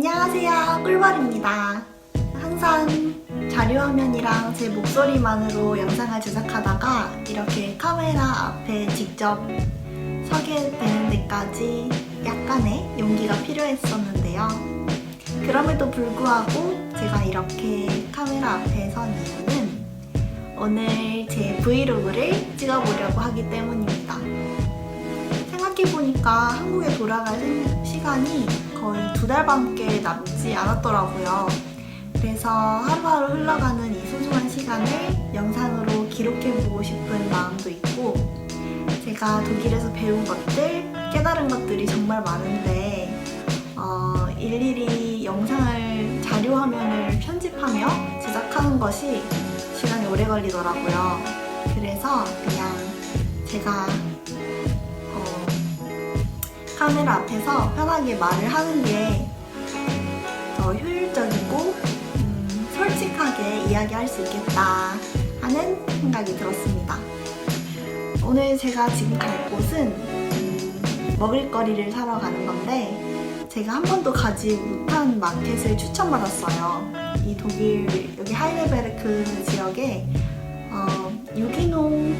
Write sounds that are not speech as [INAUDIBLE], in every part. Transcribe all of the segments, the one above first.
안녕하세요. 꿀벌입니다. 항상 자료 화면이랑 제 목소리만으로 영상을 제작하다가 이렇게 카메라 앞에 직접 서게 되는 데까지 약간의 용기가 필요했었는데요. 그럼에도 불구하고 제가 이렇게 카메라 앞에 선 이유는 오늘 제 브이로그를 찍어보려고 하기 때문입니다. 생각해보니까 한국에 돌아갈 생- 시간이 거의 두 달밖에 남지 않았더라고요. 그래서 하루하루 흘러가는 이 소중한 시간을 영상으로 기록해보고 싶은 마음도 있고, 제가 독일에서 배운 것들, 깨달은 것들이 정말 많은데, 어, 일일이 영상을, 자료 화면을 편집하며 제작하는 것이 시간이 오래 걸리더라고요. 그래서 그냥 제가 어, 카메라 앞에서 편하게 말을 하는 게 더 효율적이고 음, 솔직하게 이야기할 수 있겠다 하는 생각이 들었습니다. 오늘 제가 지금 갈 곳은 음, 먹을거리를 사러 가는 건데 제가 한 번도 가지 못한 마켓을 추천받았어요. 이 독일 여기 하이델베르크 지역에 어, 유기농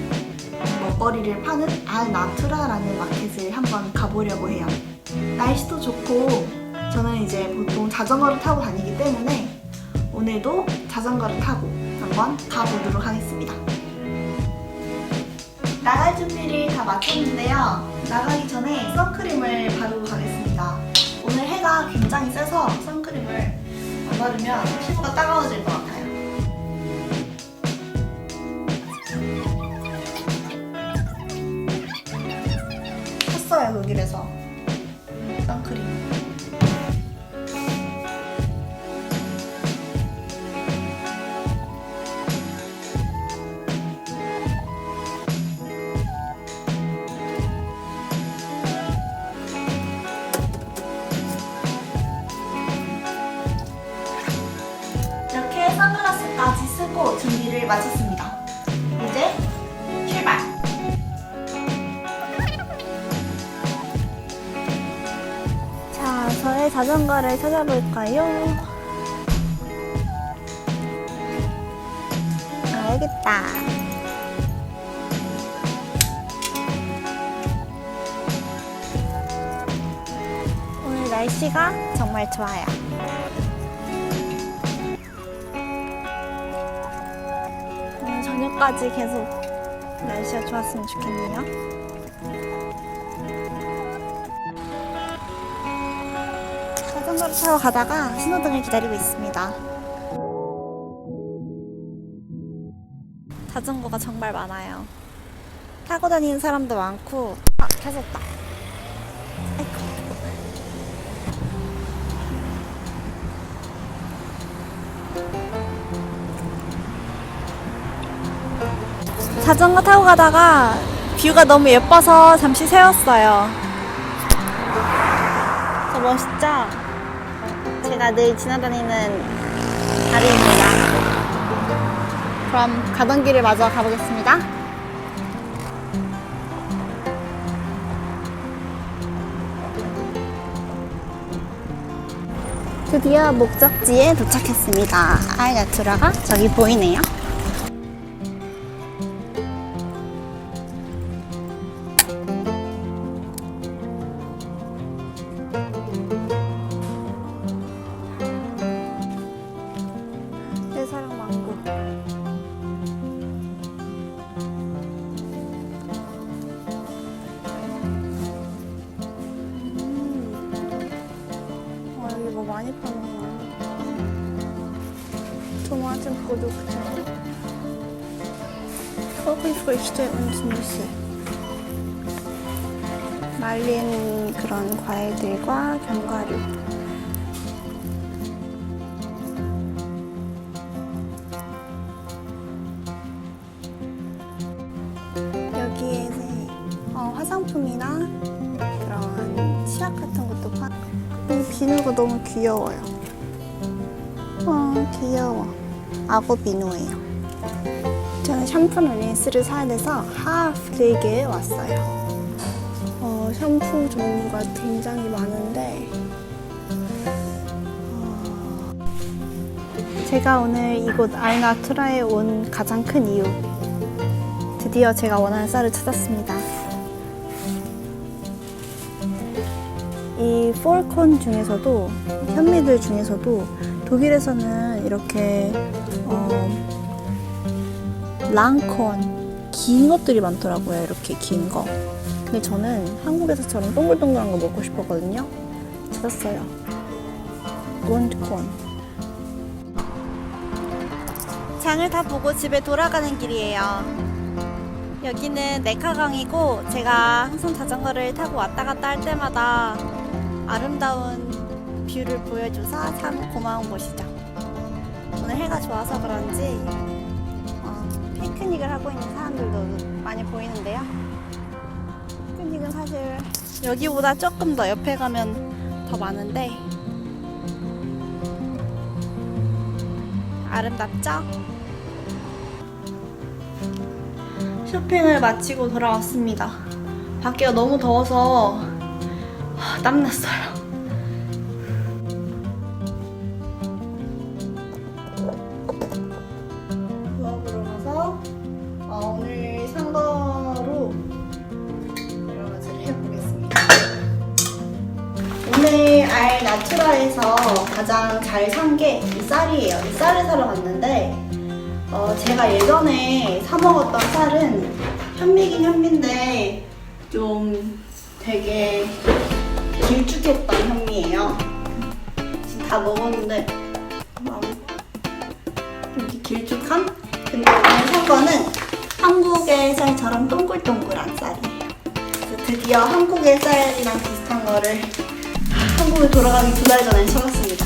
먹거리를 파는 알나투라라는 마켓을 한번 가보려고 해요. 날씨도 좋고 저는 이제 보통 자전거를 타고 다니기 때문에 오늘도 자전거를 타고 한번 가보도록 하겠습니다. 나갈 준비를 다 마쳤는데요. 나가기 전에 선크림을 바르고 가겠습니다. 오늘 해가 굉장히 세서 선크림을 안 바르면 피부가 따가워질 것 같아요. 독일에서 선크림. 저의 자전거를 찾아볼까요? 있다. 오늘 날씨가 정말 좋아요. 오늘 저녁까지 계속 날씨가 좋았으면 좋겠네요. 자전거를 타러 가다가 신호등을 기다리고 있습니다. 자전거가 정말 많아요. 타고 다니는 사람도 많고, 아, 켜졌다. 아이고. 자전거 타고 가다가 뷰가 너무 예뻐서 잠시 세웠어요. 저 멋있죠? 제가 늘 지나다니는 다리입니다. 그럼 가던 길을 마저 가보겠습니다. 드디어 목적지에 도착했습니다. 아이나투라가 저기 보이네요. Nüsse. 말린 그런 과일들과 견과류. 여기에 이제 어, 화장품이나 그런 치약 같은 것도 파. 이 비누가 너무 귀여워요. 어 귀여워. 악어 비누예요. 저는 샴푸나 린스를 사야 돼서 하프리게에 왔어요. 어, 샴푸 종류가 굉장히 많은데 제가 오늘 이곳 알나투라에 온 가장 큰 이유. 드디어 제가 원하는 쌀을 찾았습니다. 이 폴콘 중에서도 현미들 중에서도 독일에서는 이렇게 어, 랑콘 긴 것들이 많더라고요. 이렇게 긴 거. 근데 저는 한국에서처럼 동글동글한 거 먹고 싶었거든요. 찾았어요. 론콘. 장을 다 보고 집에 돌아가는 길이에요. 여기는 네카강이고 제가 항상 자전거를 타고 왔다 갔다 할 때마다 아름다운 뷰를 보여줘서 참 고마운 곳이죠. 오늘 해가 좋아서 그런지 어, 피크닉을 하고 있는 사람들도 많이 보이는데요. 피크닉은 사실 여기보다 조금 더 옆에 가면 더 많은데 아름답죠? 쇼핑을 마치고 돌아왔습니다. 밖에가 너무 더워서 하, 땀났어요. 나추라에서 가장 잘 산 게 이 쌀이에요. 이 쌀을 사러 갔는데 어, 제가 예전에 사 먹었던 쌀은 현미긴 현미인데 좀 되게 길쭉했던 현미예요. 지금 다 먹었는데 막 이렇게 길쭉한? 근데 오늘 산 거는 한국의 쌀처럼 동글동글한 쌀이에요. 드디어 한국의 쌀이랑 비슷한 거를 한국에 돌아가기 두 달 전에 찾았습니다.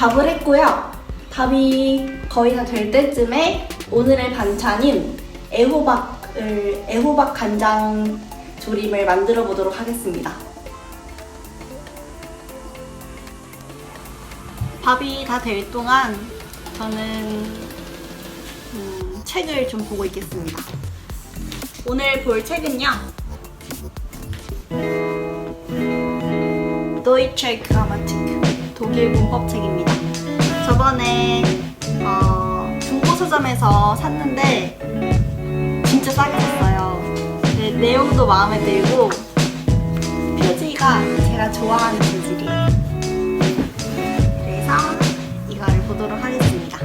밥을 했고요 밥이 거의 다 될 때쯤에 오늘의 반찬인 애호박을 애호박 간장 조림을 만들어 보도록 하겠습니다 밥이 다 될 동안 저는 음, 책을 좀 보고 있겠습니다. 오늘 볼 책은요. Deutsche Grammatik 독일 문법책입니다. 저번에 어, 중고 서점에서 샀는데 진짜 싸게 샀어요. 네, 내용도 마음에 들고 표지가 제가 좋아하는 재질이에요. 그래서 이거를 보도록 하겠습니다.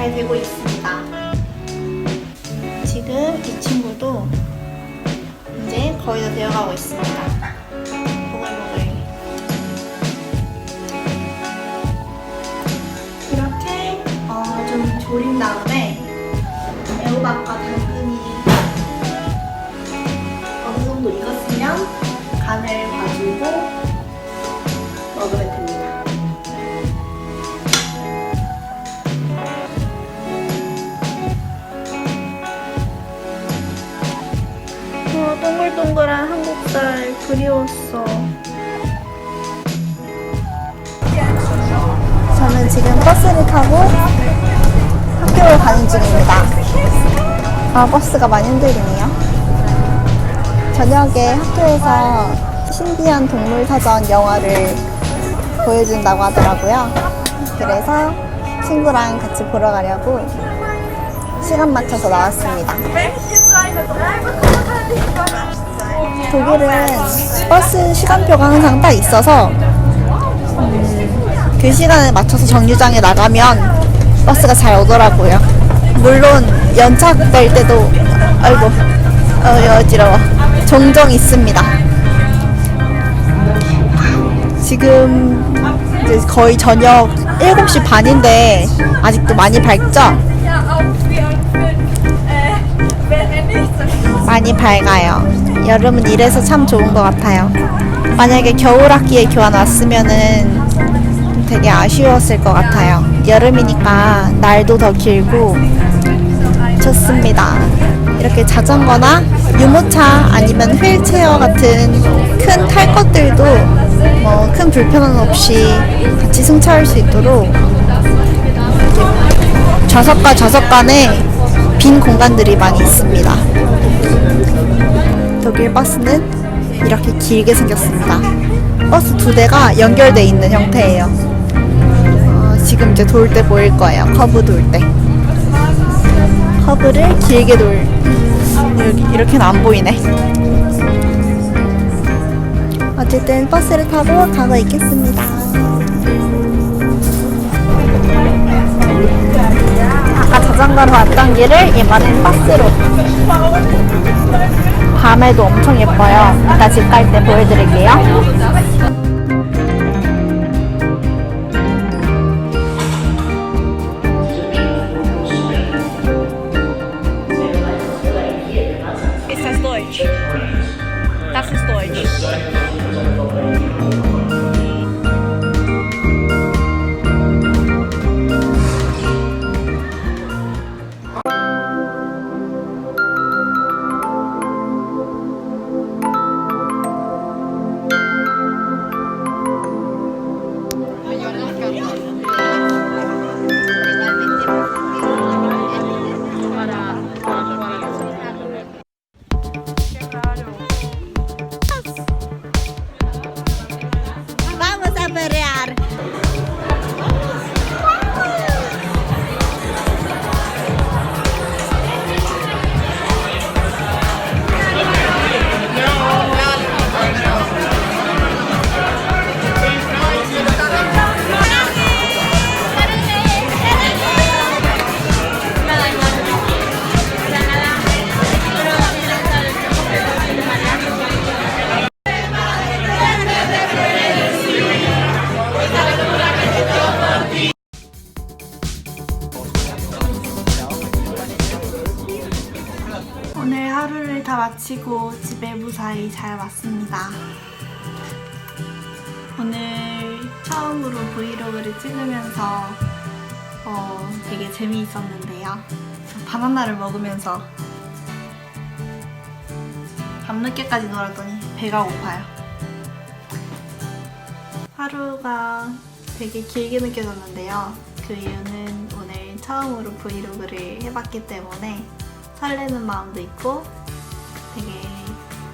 잘 되고 있습니다. 지금 이 친구도 이제 거의 다 되어가고 있습니다. 보글보글. 이렇게 어, 좀 졸인 다음에 애호박과 당근이 어느 정도 익었으면 간을 봐주고 먹으면 됩니다. 동글동글한 한국살 그리웠어. 저는 지금 버스를 타고 학교를 가는 중입니다. 아, 버스가 많이 흔들리네요. 저녁에 학교에서 신비한 동물 사전 영화를 보여준다고 하더라고요. 그래서 친구랑 같이 보러 가려고 시간 맞춰서 나왔습니다. 독일은 버스 시간표가 항상 딱 있어서 음, 그 시간에 맞춰서 정류장에 나가면 버스가 잘 오더라고요. 물론 연착될 때도 아이고 어, 어지러워 종종 있습니다. 지금 거의 저녁 7시 반인데 아직도 많이 밝죠? 많이 밝아요. 여름은 이래서 참 좋은 것 같아요. 만약에 겨울 학기에 교환 왔으면은 되게 아쉬웠을 것 같아요. 여름이니까 날도 더 길고 좋습니다. 이렇게 자전거나 유모차 아니면 휠체어 같은 큰 탈 것들도 뭐 큰 불편함 없이 같이 승차할 수 있도록 좌석과 좌석 간에 빈 공간들이 많이 있습니다. 독일 버스는 이렇게 길게 생겼습니다. 버스 두 대가 연결돼 있는 형태예요. 어, 지금 이제 돌 때 보일 거예요. 커브 돌 때. 커브를 길게 돌. 여기 이렇게는 안 보이네. 어쨌든 버스를 타고 가고 있겠습니다. 자전거로 왔던 길을 이번엔 버스로. 밤에도 엄청 예뻐요. 이따 집 갈 때 보여드릴게요. 오늘 하루를 다 마치고 집에 무사히 잘 왔습니다. 오늘 처음으로 브이로그를 찍으면서 어, 되게 재미있었는데요. 바나나를 먹으면서 밤늦게까지 놀았더니 배가 고파요. 하루가 되게 길게 느껴졌는데요. 그 이유는 오늘 처음으로 브이로그를 해봤기 때문에 설레는 마음도 있고 되게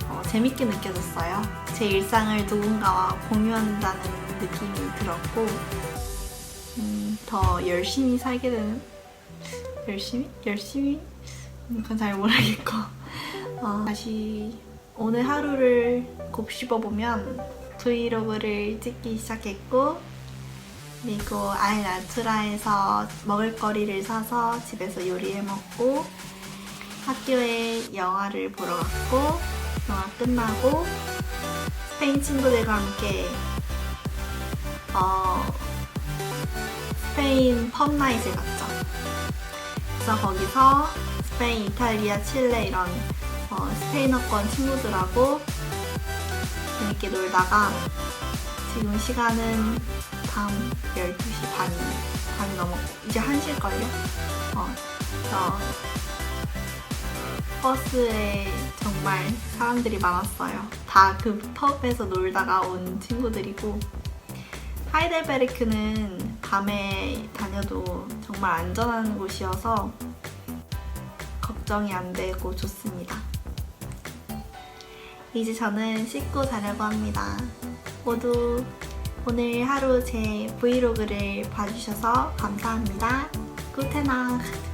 어, 재밌게 느껴졌어요. 제 일상을 누군가와 공유한다는 느낌이 들었고 음, 더 열심히 살게 되는 열심히? 열심히? 음, 그건 잘 모르겠고 [LAUGHS] 어, 다시 오늘 하루를 곱씹어 보면 브이로그를 찍기 시작했고 그리고 알나투라에서 먹을거리를 사서 집에서 요리해 먹고 학교에 영화를 보러 갔고 영화 끝나고 스페인 친구들과 함께 어, 스페인 펍나잇을 갔죠. 그래서 거기서 스페인, 이탈리아, 칠레 이런 어, 스페인어권 친구들하고 재밌게 놀다가 지금 시간은 밤 12시 반이, 반이 넘었고 이제 1시일걸요? 어, 그래서 버스에 정말 사람들이 많았어요. 다 그 펍에서 놀다가 온 친구들이고 하이델베르크는 밤에 다녀도 정말 안전한 곳이어서 걱정이 안 되고 좋습니다. 이제 저는 씻고 자려고 합니다. 모두 오늘 하루 제 브이로그를 봐주셔서 감사합니다. 굿테나cht